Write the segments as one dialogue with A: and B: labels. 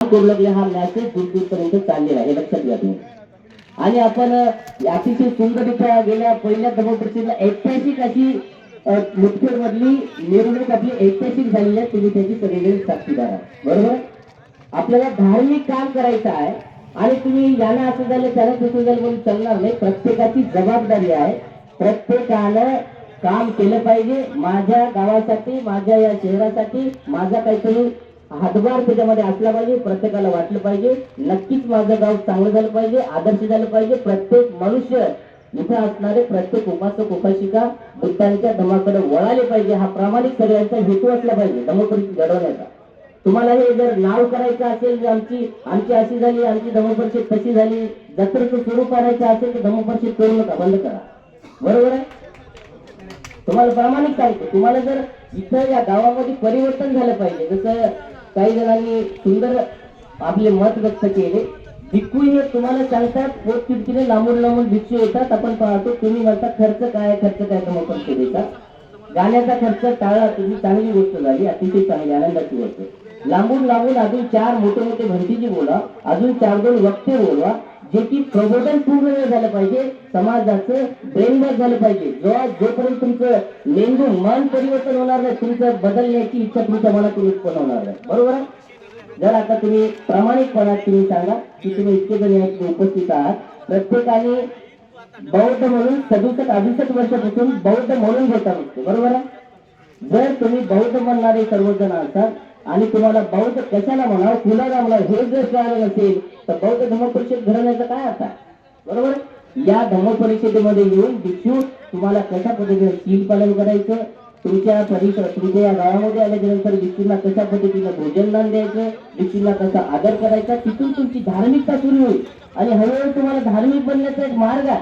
A: करू हा मॅसेज दूर दूरपर्यंत चाललेला आहे. लक्षात घ्या तुम्ही. आणि आपण अतिशय सुंदररित्या गेल्या पहिल्या दमोपरीक्षेला ऐतिहासिक अशी मुठभेड मधली निवडणूक आपली ऐतिहासिक झालेली आहे. तुम्ही त्याची सगळेजण साक्षीदार बरोबर? आपल्याला धार्मिक काम करायचं आहे आणि तुम्ही याला असं झालं त्याला तसं झालं म्हणून चालणार नाही. प्रत्येकाची जबाबदारी आहे. प्रत्येकानं काम केलं पाहिजे. माझ्या गावासाठी माझ्या या शहरासाठी माझा काहीतरी हातभार त्याच्यामध्ये असला पाहिजे प्रत्येकाला वाटलं पाहिजे. नक्कीच माझं गाव चांगलं झालं पाहिजे आदर्श झालं पाहिजे. प्रत्येक मनुष्य इथे असणारे प्रत्येक उपासक उपासिका बुद्धांच्या धमाकडे वळाले पाहिजे. हा प्रामाणिक सगळ्यांचा हेतू असला पाहिजे धमपरिस्थिती घडवण्याचा. तुम्हाला हे जर नाव करायचं असेल आमची आमची अशी झाली आमची धमपरिषद तशी झाली जत्रेचं स्वरूप आणायचं असेल तर धमपरिषद करू नका बंद करा. बरोबर आहे? तुम्हाला प्रामाणिक सांगतो तुम्हाला जर इथं या गावामध्ये परिवर्तन झालं पाहिजे जसं काही जणांनी सुंदर आपले मत व्यक्त केले. भिक्खू हे तुम्हाला सांगतात पोट लांबून लांबून भिक्षू येतात. आपण पाहतो तुम्ही म्हणता खर्च काय खर्च काय तर मग देतात. गाण्याचा खर्च टाळा तुझी चांगली गोष्ट झाली अतिशय चांगली आनंदाची गोष्ट. लांबून लांबून अजून चार मोठे मोठे भरतीची बोला अजून चार दोन वक्ते बोलवा. जे की प्रबोधन पूर्ण झालं पाहिजे समाजाचं ब्रेनवॉश झालं पाहिजे. जो जोपर्यंत तुमचं मेंदू मन परिवर्तन होणार नाही तुमचं बदलण्याची इच्छा तुमच्या मनातून उत्पन्न होणार नाही. बरोबर आहे? जर आता तुम्ही प्रामाणिकपणात तुम्ही सांगा की तुम्ही इतके जण या उपस्थित आहात. प्रत्येकाने बौद्ध म्हणून सदुसष्ट अडुसष्ट वर्षापासून बौद्ध म्हणून घेता बरोबर आहे? जर तुम्ही बौद्ध म्हणणारे सर्वजण असतात आणि तुम्हाला बौद्ध कशाला म्हणावं? कुणाला म्हणावं? हे जर कळालं नसेल तर बौद्ध धर्म परिषद घडवण्याचा काय अर्थ बरोबर? या धर्म परिषदेमध्ये येऊन भिक्षू तुम्हाला कशा पद्धतीने शील पालन करायचं? तुमच्या परिसर तुमच्या या गावामध्ये आल्याच्यानंतर भिक्षूंना कशा पद्धतीनं भोजनदान द्यायचं? भिक्षूंना कसा आदर करायचा? तिथून तुमची धार्मिकता सुरू होईल. आणि हळूहळू तुम्हाला धार्मिक बनण्याचा एक मार्ग आहे.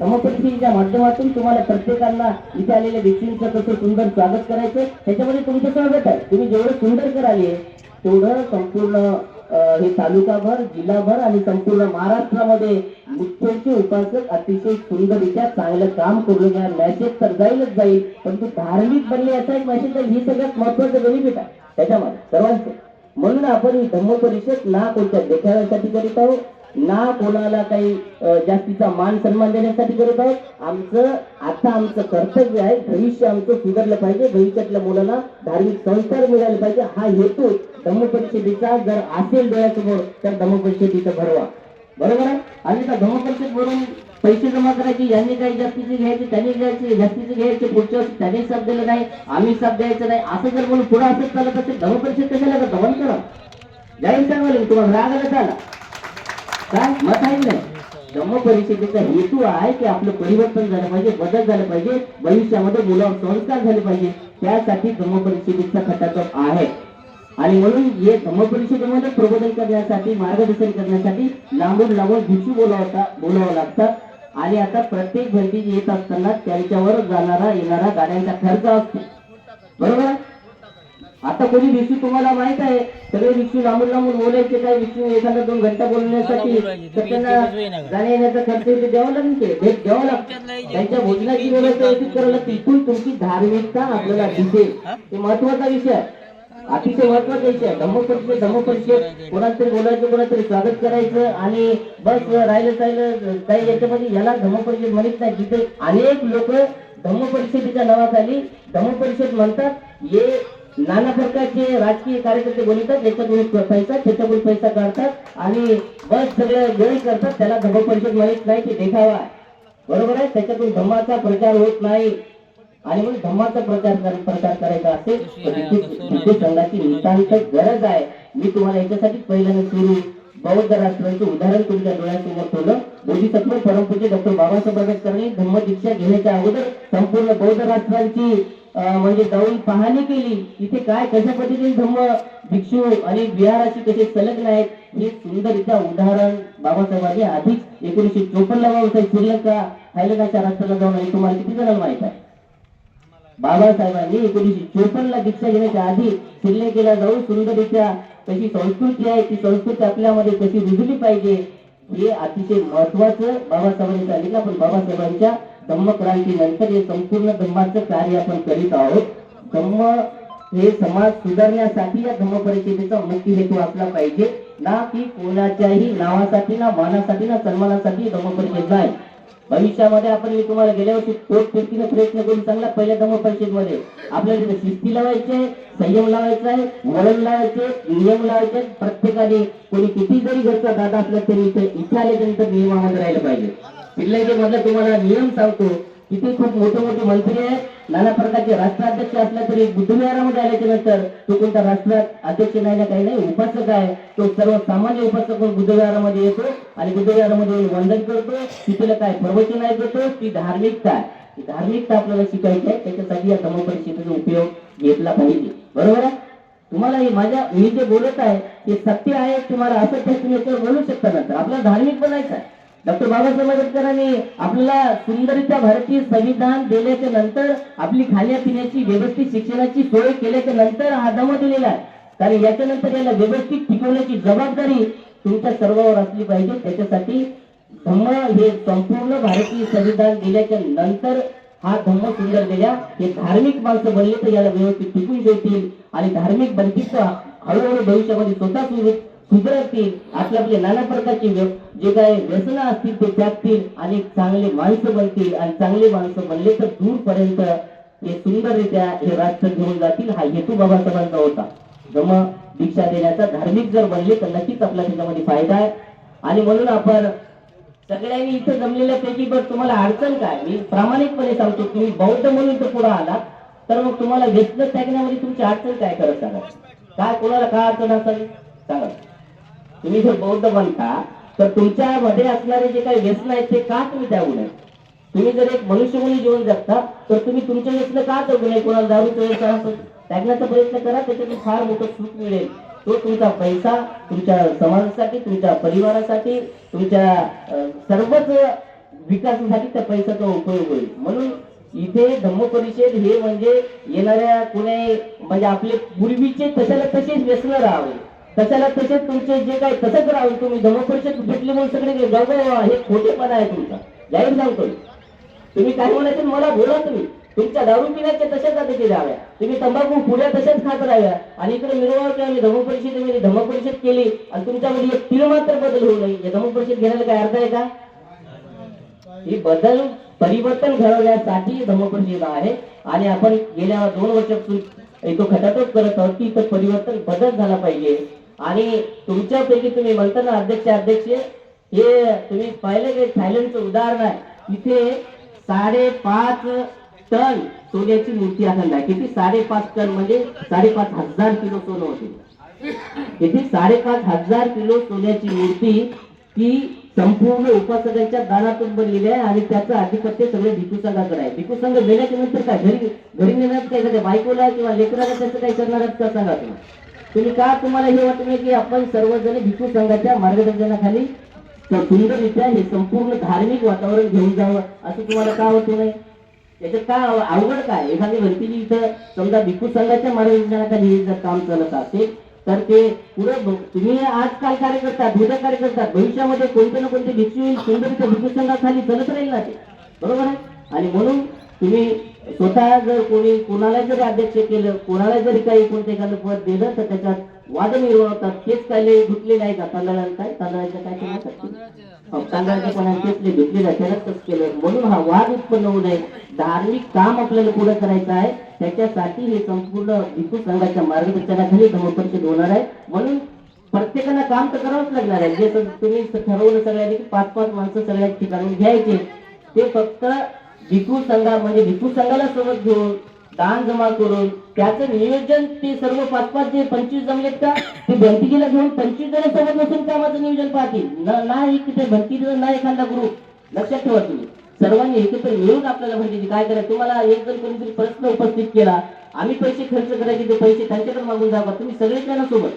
A: धर्मपरिषदेच्या माध्यमातून तुम्हाला प्रत्येकांना इथे आलेल्या व्यक्तींचं कसं सुंदर स्वागत करायचं त्याच्यामध्ये तुमचं स्वागत आहे. तुम्ही जेवढं सुंदर कराले तेवढं संपूर्ण हे तालुकाभर जिल्हाभर आणि संपूर्ण महाराष्ट्रामध्ये मुख्यचे उपासक अतिशय सुंदररित्या चांगलं काम करून घ्या. मॅसेज तर जाईलच जाईल पण तू धार्मिक बनले याचा एक मॅसेज आहे. ही सगळ्यात महत्वाचं बेनिफिट आहे. त्याच्यामध्ये सर्वांचं. म्हणून आपण ही धम्म परिषद ना कोणत्या देखाव्यासाठी करीत आहोत ना कोणाला काही जास्तीचा मान सन्मान देण्यासाठी करत आहोत. आमचं आता आमचं कर्तव्य आहे भविष्य आमचं सुधारलं पाहिजे भविष्यातल्या मुलांना धार्मिक संस्कार मिळाले पाहिजे हा हेतू धम्मपरिषदेचा जर असेल डोळ्यासमोर तर धम्मपरिषदेचा भरवा. बरोबर आहे? आणि त्या धम्मपरिषद भरून पैसे जमा करायचे यांनी काही जास्तीचे घ्यायचे त्यांनी घ्यायचे जास्तीचे घ्यायचे पुढच्या वर्षी त्यांनी साथ दिलं नाही आम्ही साथ द्यायचं नाही असं जर म्हणून पुढे असंच चालत असेल धम्मपरिषद कशाला करतो बंद करा? जाहीर सांगाल तुम्हाला राग आला झाला काय मत आहे नाही धम्म परिषदेचा हेतू आहे की आपलं परिवर्तन झालं पाहिजे बदल झालं पाहिजे भविष्यामध्ये मुलावर संस्कार झाले पाहिजे त्यासाठी धम्म परिषदेचा खटाटप आहे. आणि म्हणून हे धम्म परिषदेमध्ये प्रबोधन करण्यासाठी मार्गदर्शन करण्यासाठी लांबून लांबून भिक्षू बोलावता बोलावं लागतात आणि आता प्रत्येक भरती येत असताना त्यांच्यावर जाणारा येणारा गाड्यांचा खर्च असतो. बरोबर? आहे? आता कोणी भिक्षू तुम्हाला माहीत आहे? सगळे भिक्षू लांबून लांबून बोलायचे काय? भिक्षू एखादा दोन घंटा बोलण्यासाठी. तर त्यांना जाण्या येण्याचा खर्च इथे द्यावा लागेल ते भेट द्यावं लागतं त्यांच्या भोजनाची व्यवस्था व्यवस्थित करायला तिथून तुमची धार्मिकता आपल्याला दिसेल. हे महत्त्वाचा विषय आहे. अतिशय महत्त्वाचा विषय आहे. धम्म परिषद धम्म परिषद कोणाला तरी बोलायचं कोणाला तरी स्वागत करायचं आणि बस राहिलं राहिलं काही याच्यामध्ये याला धम्म परिषद म्हणत नाही. तिथे अनेक लोक धम्म परिषदेच्या नावाखाली धम्म परिषद म्हणतात. हे नाना प्रकारचे राजकीय कार्यकर्ते बोलतात याच्याकडून पैसा त्याच्याकडून पैसा काढतात आणि बस सगळं वेळ करतात त्याला धम्म परिषद माहीत नाही की देखावा. बरोबर आहे? त्याच्यातून धम्माचा प्रचार होत नाही. आणि म्हणून धम्माचा प्रचार प्रचार करायचा असेल तर संघाची नितांत गरज आहे. मी तुम्हाला याच्यासाठी पहिल्याने सुरू बौद्ध राष्ट्रांचं उदाहरण तुमच्या डोळ्यासमोर ठेवलं. बोधिसत्व परमपूज्य डॉक्टर बाबासाहेब आंबेडकरांनी धम्म दीक्षा घेण्याच्या अगोदर संपूर्ण बौद्ध राष्ट्रांची म्हणजे जाऊन पाहणी केली. इथे काय कशा पद्धतीने धम्म भिक्षू आणि विहाराची कसे संलग्न आहेत हे सुंदररित्या उदाहरण बाबासाहेबांनी आधीच एकोणीशे चोपन्न बाबासाहेब श्रीलंका थायलंडच्या राष्ट्राला जाऊन आणि तुम्हाला किती जणांना माहीत आहे? बाबासाहेबांनी एकोणीशे चोपन्न ला दीक्षा घेण्याच्या आधी श्रीलंकेला जाऊन सुंदररित्या कशी संस्कृती आहे ती संस्कृती आपल्यामध्ये कशी रुजली पाहिजे हे अतिशय महत्वाचं बाबासाहेबांनी सांगितलं. पण बाबासाहेबांच्या धम्म क्रांतीनंतर हे संपूर्ण धम्माचं कार्य आपण करीत आहोत. धम्म हे समाज सुधारण्यासाठी या धम्म परिषदेचा मुख्य हेतू असला पाहिजे. ना की कोणाच्याही नावासाठी ना मानासाठी ना सन्मानासाठी धम्म परिषद नाही भविष्यामध्ये आपण मी तुम्हाला गेल्या वर्षी पोटतिर्तीने प्रयत्न करून चांगला पहिल्या धम्म परिषदेमध्ये. आपल्याला तिथे शिस्ती लावायचे संयम लावायचा आहे वळण लावायचे नियम लावायचे. प्रत्येकाने कोणी किती जरी घरचा दादा असला तरी इथे इथे आल्यानंतर नियमामध्ये राहिलं पाहिजे. मधलं तुम्हाला नियम सांगतो इथे खूप मोठे मोठे मंत्री आहेत. नाना प्रकारचे राष्ट्राध्यक्ष असला तरी बुद्धविहारामध्ये आल्याच्यानंतर तो कोणता राष्ट्र अध्यक्ष नाही ना काही नाही उपासक आहे. तो सर्वसामान्य उपासक बुद्धविहारामध्ये येतो आणि बुद्धविहारामध्ये वंदन करतो. तिथलं काय प्रवचन ऐकतो ती धार्मिकता आहे. ती धार्मिकता आपल्याला शिकायची आहे. त्याच्यासाठी या समपरिषदेचा उपयोग घेतला पाहिजे. बरोबर आहे? तुम्हाला हे माझ्या मी जे बोलत आहे ते सत्य आहे तुम्हाला असं तुम्ही बोलू शकता नंतर. आपल्याला धार्मिक बनायचं आहे डॉक्टर बाबासाहेब आंबेडकरांनी आपल्याला सुंदररित्या भारतीय संविधान दिल्याच्या नंतर आपली खाण्यापिण्याची व्यवस्थित शिक्षणाची सोय केल्याच्यानंतर हा दमा दिलेला आहे. कारण याच्यानंतर याला व्यवस्थित टिकवण्याची जबाबदारी तुमच्या सर्वावर असली पाहिजे. त्याच्यासाठी धम्म हे संपूर्ण भारतीय संविधान दिल्याच्या नंतर हा धम्म सुंदर दिल्या हे धार्मिक माणसं बनले तर याला व्यवस्थित टिकून देतील आणि धार्मिक बंदिस्त हळूहळू भविष्यामध्ये स्वतः सुधारतील आपले आपले नाना प्रकारचे जे काही व्यसनं असतील ते त्यागतील आणि चांगले माणसं बनतील आणि चांगले माणसं बनले तर दूरपर्यंत हे सुंदररित्या हे राष्ट्र घेऊन जातील. हा हेतू बाबासाहेबांचा होता. जम दीक्षा देण्याचा धार्मिक जर बनले तर नक्कीच आपला त्याच्यामध्ये फायदा आहे. आणि म्हणून आपण सगळ्यांनी इथं जमलेल्या पैकी बघ तुम्हाला अडचण काय? मी प्रामाणिकपणे सांगतो तुम्ही बौद्ध म्हणून तर पुढे आला तर मग तुम्हाला व्यसन त्यागण्यामध्ये तुमची अडचण काय करत सांगा? काय? कोणाला काय अडचण असेल? सांगा. तुम्ही जर बौद्ध बनता तर तुमच्या मध्ये असणारे जे काही व्यसन आहेत ते का तुम्ही त्यागू नये तुम्ही जर एक मनुष्य म्हणून जीवन जगता तर तुम्ही तुमच्या व्यसन का जगू नये? कोणाला दारूचं व्यसन असेल त्यागण्याचा प्रयत्न करा त्याच्यातून फार मोठं सुख मिळेल. तो तुमचा पैसा तुमच्या समाजासाठी तुमच्या परिवारासाठी तुमच्या सर्वच विकासासाठी त्या पैशाचा उपयोग होईल. म्हणून इथे धम्म परिषद हे म्हणजे येणाऱ्या कुणी म्हणजे आपले पूर्वीचे तशाला तसेच व्यसन राहावे. कशाला तसेच तुमचे जे काही तसंच राहून तुम्ही धम्म भेटले म्हणून सगळे जाऊ हे खोटेपणा आहे तुमचा. जाहीर सांगतोय. तुम्ही काय म्हणायचं मला बोला तुम्ही. तुमच्या दारू पिण्याच्या तशाच जातीचे द्याव्या तुम्ही तंबाखू पुढ्या तशाच खात राहाव्या आणि इकडे मिरवावते आम्ही धम्म परिषदेमध्ये धम्म परिषद केली. आणि तुमच्यामध्ये एक तीळ मात्र बदल होऊ नये. या धम्म परिषद घेण्याला काय अर्थ आहे का? ही बदल परिवर्तन घडवण्यासाठी धम्म परिषद आहे. आणि आपण गेल्या दोन वर्षापासून एक खटाटोप करत आहोत की इथं परिवर्तन बदल झाला पाहिजे. आणि तुमच्यापैकी तुम्ही म्हणता ना अध्यक्ष अध्यक्ष हे तुम्ही पाहिलं की थायलंडचं उदाहरण आहे. इथे साडेपाच टन सोन्याची मूर्ती असायला किती? साडेपाच टन म्हणजे साडेपाच हजार किलो सोनं होते. इथे साडेपाच हजार किलो सोन्याची मूर्ती ती संपूर्ण उपासकांच्या दानातून बनलेली आहे आणि त्याचं आधिपत्य सगळे भिकू संघाकडे आहे. भिकू संघ गेल्याच्यानंतर काय? घरी घरी नेणार काय? एखाद्या बायकोला किंवा लेकराला त्याचं काय करणार का सांगा तुम्ही. तुम्ही का तुम्हाला हे वाटत नाही की आपण सर्वजण भिकू संघाच्या मार्गदर्शनाखाली सुंदररित्या हे संपूर्ण धार्मिक वातावरण घेऊन जावं असं तुम्हाला का होत नाही? याच्यात काय अवघड काय? एखादी व्यक्तीने इथं समजा भिक्खू संघाच्या मार्गदर्शनाखाली जर काम चालत असेल तर ते पुढे तुम्ही आजकाल कार्य करतात उद्या कार्य करतात भविष्यामध्ये कोणते ना कोणते भिक्षू येईल सुंदरच्या भिक्षू संघाखाली चलत राहील ना ते. बरोबर आहे? आणि म्हणून तुम्ही स्वतः जर कोणी कोणाला जरी अध्यक्ष केलं कोणाला जरी काही कोणतं एखादं पद दिलं तर त्याच्यात वाद निर्माण होतात तेच काय धुतलेले आहे का? तांदळाला काय? तांदळाचं काय केलं तांदळाच्या पण तेचले धुतलेलं आहे त्यालाच केलं. म्हणून हा वाद उत्पन्न होऊ नये. धार्मिक काम आपल्याला पुढे करायचं आहे. त्याच्यासाठी हे संपूर्ण भिकू संघाच्या मार्गदर्शनाखाली धर्मपरिषद होणार आहे. म्हणून प्रत्येकाला काम तर करावंच लागणार आहे. जे तुम्ही ठरवलं सगळ्यांनी पाच पाच माणसं सगळ्या ठिकाणी घ्यायचे. ते फक्त भिकू संघा म्हणजे भिकू संघाला सोबत घेऊन दान जमा करून त्याचं नियोजन ते सर्व पाच पाच जे पंचवीस जमलेत का ते भंतिजीला घेऊन पंचवीस जण सोबत बसून कामाचं नियोजन पाहतील. न- ना एक ते भंतीचं ना एखादा ग्रुप लक्षात ठेवा तुम्ही. सर्वांनी एकत्र मिळून आपल्याला म्हणजे काय करायचं तुम्हाला एक जण कोणीतरी प्रश्न उपस्थित केला आम्ही पैसे खर्च करायचे ते पैसे त्यांच्याकडे मागून जावा. तुम्ही सगळेच जण सोबत.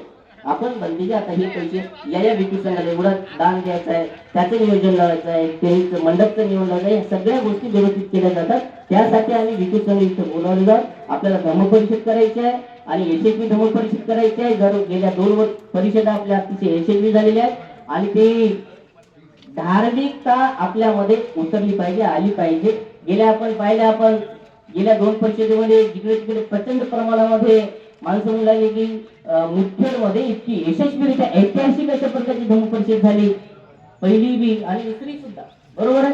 A: आपण बंदीचे आता हे पैसे या या विक्री संघाला एवढा दान द्यायचा आहे त्याचं नियोजन लावायचं आहे त्यांचं मंडपचं नियोजन लावायचं आहे या सगळ्या गोष्टी व्यवस्थित केल्या जातात. त्यासाठी आम्ही विक्री संघ इथं बोलावले जाऊ आपल्याला धर्मपरिषद करायची आहे आणि यशस्वी धर्म परिषद करायची आहे. जर गेल्या दोन वर्ष परिषदा आपल्या अतिशय यशस्वी झालेल्या आहेत आणि ते धार्मिकता आपल्यामध्ये उतरली पाहिजे आली पाहिजे. गेल्या आपण पाहिल्या आपण गेल्या दोन परिषदेमध्ये जिकडे तिकडे प्रचंड प्रमाणामध्ये माणसं समजून लागले की अं, मुदखेडमध्ये इतकी यशस्वीरित्या ऐतिहासिक अशा प्रकारची धर्मपरिषद झाली. पहिली बी आणि दुसरी सुद्धा. बरोबर आहे?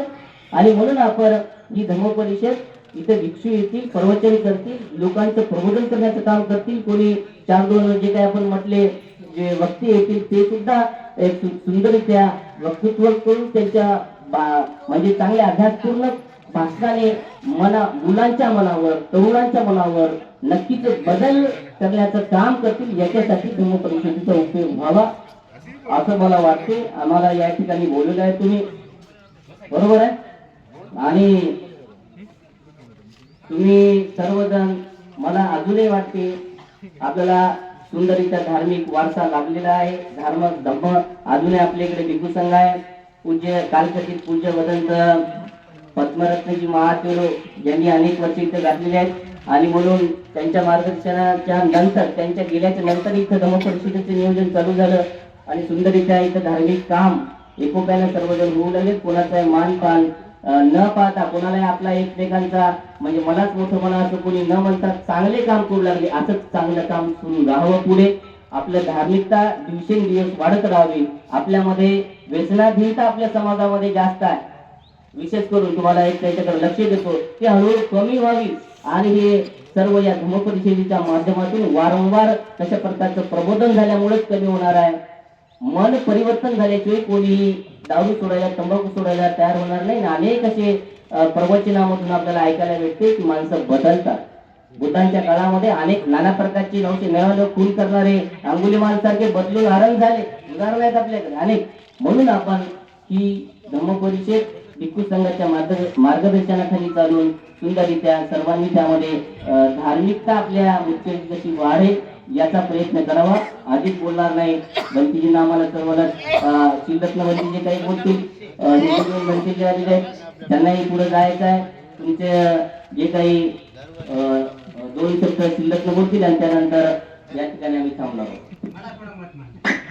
A: आणि म्हणून आपण ही धर्मपरिषद इथे भिक्षू येतील प्रवचन करतील लोकांचं प्रबोधन करण्याचं काम करतील. कोणी चार दोन जे काही आपण म्हटले जे वक्ते येतील ते सुद्धा एक सु- सुंदररित्या वक्तृत्व करून त्यांच्या बा- म्हणजे चांगले अभ्यासपूर्ण शासनाने मना मुलांच्या मनावर तरुणांच्या मनावर नक्कीच बदल करण्याचं काम करतील याच्यासाठी धर्म परिषदेचा उपयोग व्हावा असं मला वाटते. आम्हाला या ठिकाणी बोललेलं आहे तुम्ही. बरोबर आहे? आणि तुम्ही सर्वजण मला अजूनही वाटते आपल्याला सुंदरीचा धार्मिक वारसा लाभलेला आहे. धर्म धम्म अजूनही आपल्याकडे भिकू संघ आहे पूज्य कालकथित पूज्य वदंत पद्मरत्नजी महादेव यांनी अनेक वर्ष इथं घातलेले आहेत. आणि म्हणून त्यांच्या मार्गदर्शनाच्या नंतर त्यांच्या गेल्याच्यानंतर इथं धम्म नियोजन चालू झालं. आणि सुंदरीच्या इथं धार्मिक काम एकोप्यानं सर्वजण होऊ लागले कोणाचा मान पान न पाहता कोणालाही आपला एकमेकांचा म्हणजे मलाच मोठं म्हणा असं कोणी न म्हणता चांगले काम करू लागले असंच चांगलं काम सुरू राहावं पुढे. आपलं धार्मिकता दिवसेंदिवस वाढत राहावी. आपल्यामध्ये व्यसनाधीनता आपल्या समाजामध्ये जास्त आहे. विशेष करून तुम्हाला एक त्याच्याकडे लक्ष देतो. की हळूहळू कमी व्हावी. आणि हे सर्व या धर्म परिषदेच्या माध्यमातून वारंवार तशा प्रकारचं प्रबोधन झाल्यामुळेच कमी होणार आहे. मन परिवर्तन झाल्याशिवाय कोणीही दारू सोडायला तंबाखू सोडायला तयार होणार नाही. आणि अनेक असे प्रवचनामधून आपल्याला ऐकायला भेटते की माणसं बदलतात. बुद्धांच्या काळामध्ये अनेक नाना प्रकारची नवशे नव्यानं खून करणारे अंगुली माणसारखे बदलून हरण झाले. उदाहरण आहेत आपल्याकडे अनेक. म्हणून आपण ही धम्म परिषद भिक्खू संघाच्या मार्गदर्शनाखाली चालून सुंदररित्या सर्वांनी त्यामध्ये धार्मिकता आपल्या मुख्य कशी वाढेल याचा प्रयत्न करावा. आधीच बोलणार नाही. बंतीजींना आम्हाला सर्वांना शिल्लकनवरती जे काही बोलतील बंतीजी आलेले आहेत त्यांनाही पुढे जायचं आहे. तुमचे जे काही दोन शब्द शिल्लक बोलतील आणि त्यानंतर या ठिकाणी आम्ही थांबणार आहोत.